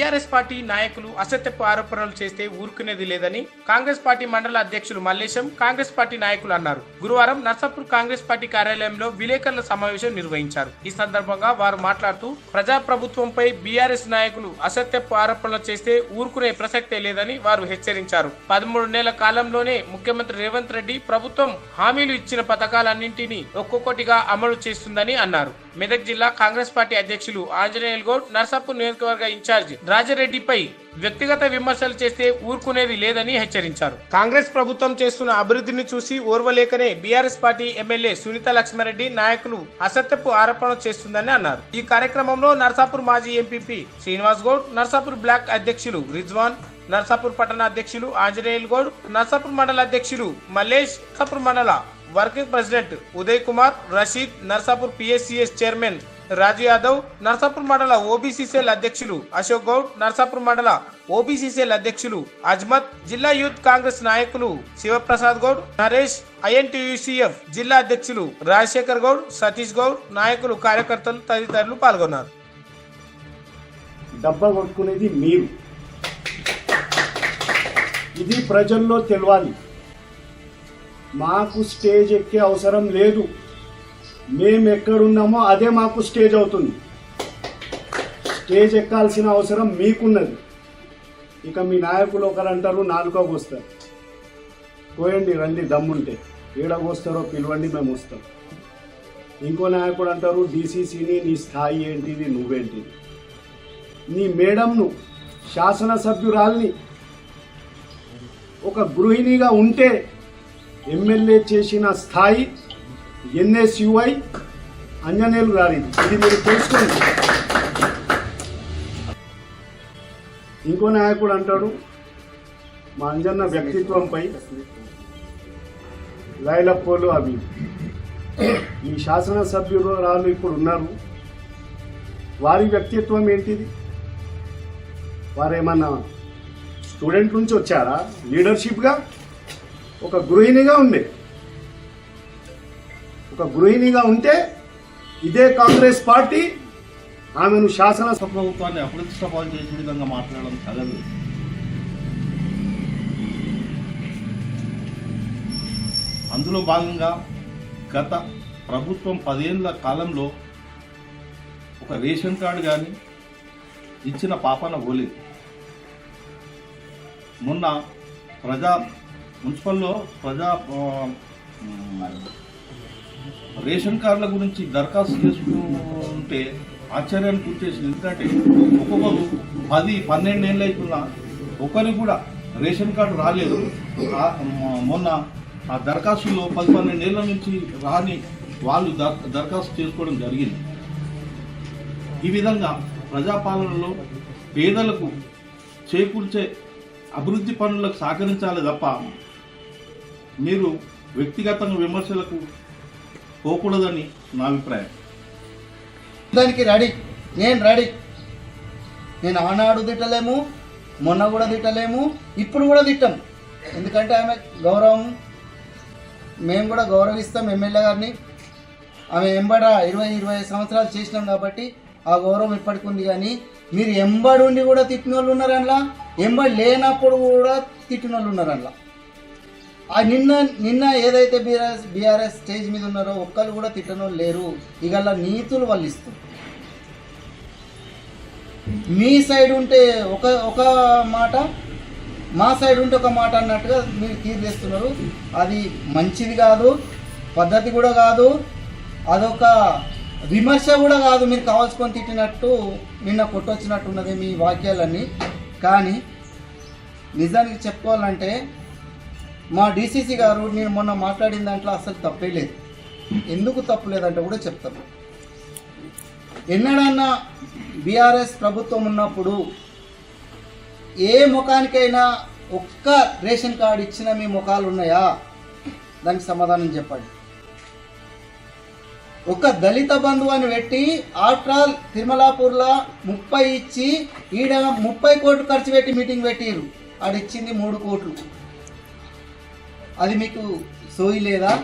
TRS party నాయకులు అసత్యపు ఆరోపణలు చేస్తే ఊరుకునేది లేదని కాంగ్రెస్ పార్టీ మండల అధ్యక్షులు మల్లేశం కాంగ్రెస్ పార్టీ నాయకులు అన్నారు. గురువారం నర్సాపూర్ కాంగ్రెస్ పార్టీ కార్యాలయంలో విలేకరుల సమావేశం నిర్వహించారు. ఈ సందర్భంగా వారు మాట్లాడుతూ ప్రజాప్రభుత్వంపై బీఆర్ఎస్ నాయకులు అసత్యపు ఆరోపణలు చేస్తే ఊరుకునే ప్రసక్తే లేదని వారు హెచ్చరించారు. పదమూడు నెలల కాలంలోనే ముఖ్యమంత్రి రేవంత్ రెడ్డి ప్రభుత్వం హామీలు ఇచ్చిన పథకాలన్నింటినీ ఒక్కొక్కటిగా అమలు చేస్తుందని అన్నారు. మెదక్ జిల్లా కాంగ్రెస్ పార్టీ అధ్యక్షులు ఆంజనేయుల్ గౌడ్ నర్సాపూర్ నియోజకవర్గ ఇన్ఛార్జ్ రాజారెడ్డిపై వ్యక్తిగత విమర్శలు చేస్తే ఊరుకునేది లేదని హెచ్చరించారు. కాంగ్రెస్ ప్రభుత్వం చేస్తున్న అభివృద్ధిని చూసి ఓర్వలేకనే BRS party MLA Sunitha Laxma Reddy నాయకులు అసత్యపు ఆరోపణలు చేస్తుందని అన్నారు. ఈ కార్యక్రమంలో నర్సాపూర్ మాజీ ఎంపీపీ శ్రీనివాస్ గౌడ్ నర్సాపూర్ బ్లాక్ అధ్యక్షులు రిజ్వాన్ నర్సాపూర్ పట్టణ అధ్యక్షులు ఆంజనేయుల్ గౌడ్ నర్సాపూర్ మండల అధ్యక్షులు మల్లేష్ నర్సాపూర్ మండల working president Uday Kumar Rasheed Narsapur PSCS chairman Raju Yadav Narsapur మండల ఓబీసీ సెల్ అధ్యక్షులు అశోక్ గౌడ్ నర్సాపూర్ మండల ఓబీసీ సెల్ అధ్యక్షులు అజ్మత్ జిల్లా యూత్ కాంగ్రెస్ నాయకులు శివప్రసాద్ గౌడ్ నరేష్ ఐఎన్టీయూసీఎఫ్ జిల్లా అధ్యక్షులు రాజశేఖర్ గౌడ్ సతీష్ గౌడ్ నాయకులు కార్యకర్తలు తదితరులు పాల్గొన్నారు. డబ్బా కొట్టుకునేది మీరు. ఇది ప్రజల్లో తెలియాలి మాకు స్టేజ్ ఎక్కే అవసరం లేదు. మేము ఎక్కడున్నామో అదే మాకు స్టేజ్ అవుతుంది. స్టేజ్ ఎక్కాల్సిన అవసరం మీకున్నది. ఇక మీ నాయకులు ఒకరు అంటారు నాలుగో వస్తారు పోయండి రండి దమ్ముంటే. ఏడ వస్తారో పిలవండి మేము వస్తాం. ఇంకో నాయకుడు అంటారు డీసీసీని నీ స్థాయి ఏంటిది నువ్వేంటిది? నీ మేడంను శాసనసభ్యురాల్ని ఒక గృహిణిగా ఉంటే ఎమ్మెల్యే చేసిన స్థాయి ఎన్ఎస్యుఐ అంజనేయులు గారిది ఇది మీరు తెలుసుకోండి ఇంకో నాయకుడు అంటాడు మా అంజన్న వ్యక్తిత్వంపై లైలప్పోలు అవి. ఈ శాసనసభ్యురాలు ఇప్పుడు ఉన్నారు. వారి వ్యక్తిత్వం ఏంటిది? వారేమన్నా స్టూడెంట్ నుంచి వచ్చారా? లీడర్షిప్గా? ఒక గృహిణిగా ఉండే. ఒక గృహిణిగా ఉంటే ఇదే కాంగ్రెస్ పార్టీ ఆమెను శాసన ప్రభుత్వాన్ని అప్రతిష్ట పాలు చేసే విధంగా మాట్లాడడం తగదు. అందులో భాగంగా గత ప్రభుత్వం పదేళ్ళ కాలంలో ఒక రేషన్ కార్డు కానీ ఇచ్చిన పాపన పోలేదు. మొన్న ప్రజా మున్సిపల్లో ప్రజా రేషన్ కార్డుల గురించి దరఖాస్తు చేసుకుంటే ఆశ్చర్యానికి గుర్తేసింది ఎందుకంటే ఒక్కొక్కరు పది పన్నెండు ఏళ్ళు అవుతున్నా ఒకరికి కూడా రేషన్ కార్డు రాలేదు. మొన్న ఆ దరఖాస్తులో పది పన్నెండు ఏళ్ళ నుంచి రాని వాళ్ళు దరఖాస్తు చేసుకోవడం జరిగింది. ఈ విధంగా ప్రజాపాలనలో పేదలకు చేకూర్చే అభివృద్ధి పనులకు సహకరించాలి తప్ప మీరు వ్యక్తిగతంగా విమర్శలకు పోకూడదని నా అభిప్రాయం. దానికి రెడీ. నేను రెడీ. నేను ఆనాడు తిట్టలేము మొన్న కూడా తిట్టలేము ఇప్పుడు కూడా తిట్టాం. ఎందుకంటే ఆమె గౌరవం మేము కూడా గౌరవిస్తాం ఎమ్మెల్యే గారిని. ఆమె ఎంబడ ఇరవై ఇరవై సంవత్సరాలు చేసినాం కాబట్టి ఆ గౌరవం ఇప్పటికి ఉంది కానీ మీరు ఎంబడి ఉండి కూడా తిట్టిన వాళ్ళు ఉన్నారు అందులో ఎంబడి లేనప్పుడు కూడా తిట్టిన వాళ్ళు ఉన్నారు అందులో ఆ నిన్న నిన్న ఏదైతే బీఆర్ఎస్ బీఆర్ఎస్ స్టేజ్ మీద ఉన్నారో ఒక్కరు కూడా తిట్టనో లేరు. ఇక నీతులు వాళ్ళు ఇస్తారు మీ సైడ్ ఉంటే ఒక ఒక మాట మా సైడ్ ఉంటే ఒక మాట అన్నట్టుగా మీరు తీర్చేస్తున్నారు అది మంచిది కాదు పద్ధతి కూడా కాదు అదొక విమర్శ కూడా కాదు మీరు కావాల్సుకొని తిట్టినట్టు నిన్న కొట్టొచ్చినట్టున్నది మీ వాక్యాలన్నీ. కానీ నిజానికి చెప్పుకోవాలంటే మా డీసీసీ గారు నేను మొన్న మాట్లాడిన దాంట్లో అసలు తప్పే లేదు. ఎందుకు తప్పు లేదంటే కూడా చెప్తాను. ఎన్నడన్నా బీఆర్ఎస్ ప్రభుత్వం ఉన్నప్పుడు ఏ ముఖానికైనా ఒక్క రేషన్ కార్డు ఇచ్చిన మీ ముఖాలు ఉన్నాయా? దానికి సమాధానం చెప్పండి. ఒక దళిత బంధువు పెట్టి ఆట్రాల్ తిరుమలాపూర్లో ముప్పై ఇచ్చి ఈడ ముప్పై కోట్లు ఖర్చు పెట్టి మీటింగ్ పెట్టిరు ఆడిచ్చింది మూడు కోట్లు. అది మీకు సోయి లేదా?